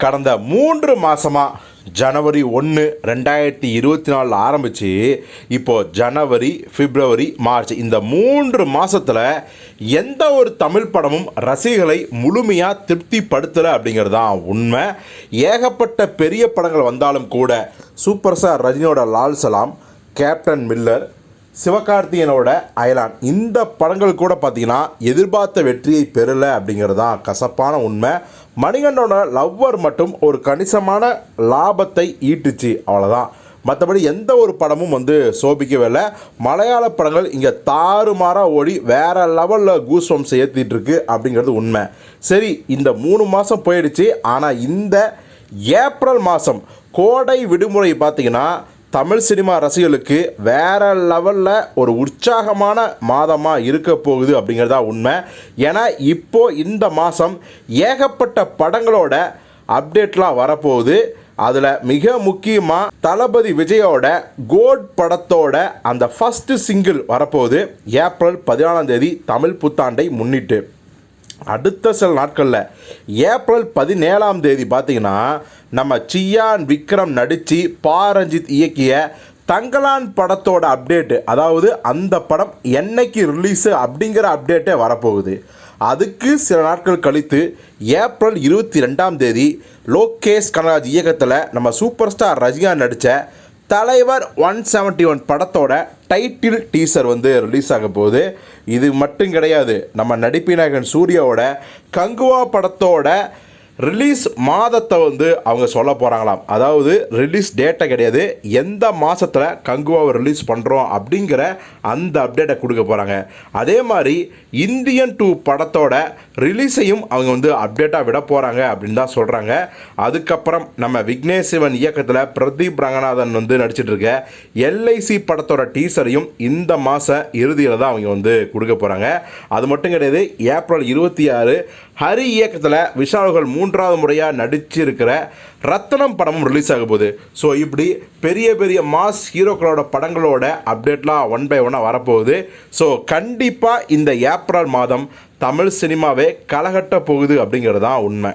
கடந்த மூன்று மாதமாக ஜனவரி ஒன்று ரெண்டாயிரத்தி இருபத்தி நாலில் ஆரம்பித்து இப்போது ஜனவரி பிப்ரவரி மார்ச் இந்த மூன்று மாதத்தில் எந்த ஒரு தமிழ் படமும் ரசிகளை முழுமையாக திருப்திப்படுத்தலை அப்படிங்கிறது தான் உண்மை. ஏகப்பட்ட பெரிய படங்கள் வந்தாலும் கூட சூப்பர் ஸ்டார் ரஜினியோட லால் சலாம் கேப்டன் மில்லர் சிவகார்த்தியனோட அயலான். இந்த படங்கள் கூட பார்த்தீங்கன்னா எதிர்பார்த்த வெற்றியை பெறலை அப்படிங்கிறது தான் கசப்பான உண்மை. மணிகண்டனோட லவ்வர் மட்டும் ஒரு கணிசமான லாபத்தை ஈட்டுச்சு அவ்வளோதான் மற்றபடி எந்த ஒரு படமும் வந்து சோபிக்கவே இல்லை. மலையாள படங்கள் இங்கே தாறுமாறாக ஓடி வேறு லெவலில் கூஸ்வம்ஸ் ஏற்றிட்டு அப்படிங்கிறது உண்மை. சரி இந்த மூணு மாதம் போயிடுச்சு. ஆனால் இந்த ஏப்ரல் மாதம் கோடை விடுமுறை பார்த்தீங்கன்னா தமிழ் சினிமா ரசிகர்களுக்கு வேறு லெவலில் ஒரு உற்சாகமான மாதமாக இருக்க போகுது அப்படிங்கிறதா உண்மை. ஏன்னா இப்போ இந்த மாதம் ஏகப்பட்ட படங்களோட அப்டேட்லாம் வரப்போகுது. அதில் மிக முக்கியமாக தளபதி விஜயோட கோட் படத்தோட அந்த ஃபஸ்ட்டு சிங்கிள் வரப்போகுது. ஏப்ரல் பதினாலாம் தேதி தமிழ் புத்தாண்டை முன்னிட்டு. அடுத்த சில நாட்களில் ஏப்ரல் பதினேழாம் தேதி பார்த்தீங்கன்னா நம்ம சியான் விக்ரம் நடித்து பாரஞ்சித் இயக்கிய தங்கலான் படத்தோட அப்டேட்டு அதாவது அந்த படம் என்னைக்கு ரிலீஸு அப்படிங்கிற அப்டேட்டே வரப்போகுது. அதுக்கு சில நாட்கள் கழித்து ஏப்ரல் இருபத்தி ரெண்டாம் தேதி லோகேஷ் கனராஜ் இயக்கத்தில் நம்ம சூப்பர் ஸ்டார் ரஜினிகாந்த் நடித்த தலைவர் ஒன் செவன்ட்டி ஒன் படத்தோட டைட்டில் டீசர் வந்து ரிலீஸ் ஆக போகுது. இது மட்டும் கிடையாது நம்ம நடிப்பினாயகன் சூர்யாவோட கங்குவா படத்தோட ரிலீஸ் மாதத்தை வந்து அவங்க சொல்ல போகிறாங்களாம் அதாவது ரிலீஸ் டேட்டை கிடையாது. எந்த மாதத்தில் கங்குவாவை ரிலீஸ் பண்ணுறோம் அப்படிங்கிற அந்த அப்டேட்டை கொடுக்க போகிறாங்க அதே மாதிரி இந்தியன் டூ படத்தோட ரிலீஸையும் அவங்க வந்து அப்டேட்டாக விட போகிறாங்க அப்படின்னு தான் சொல்கிறாங்க அதுக்கப்புறம் நம்ம விக்னேஷ் சிவன் இயக்கத்தில் பிரதீப் ரங்கநாதன் வந்து நடிச்சிட்ருக்க எல்ஐசி படத்தோட டீசரையும் இந்த மாத இறுதியில் தான் அவங்க வந்து கொடுக்க போகிறாங்க அது மட்டும் கிடையாது ஏப்ரல் இருபத்தி ஆறு ஹரி இயக்கத்தில் விஷால்கள் மூன்றாவது முறையாக நடிச்சிருக்கிற ரத்தனம் படமும் ரிலீஸ் ஆக போகுது. ஸோ இப்படி பெரிய பெரிய மாஸ் ஹீரோக்களோட படங்களோட அப்டேட்லாம் ஒன் பை ஒன்னாக வரப்போகுது. ஸோ கண்டிப்பாக இந்த ஏப்ரல் மாதம் தமிழ் சினிமாவே கலகட்ட போகுது அப்படிங்கிறது தான் உண்மை.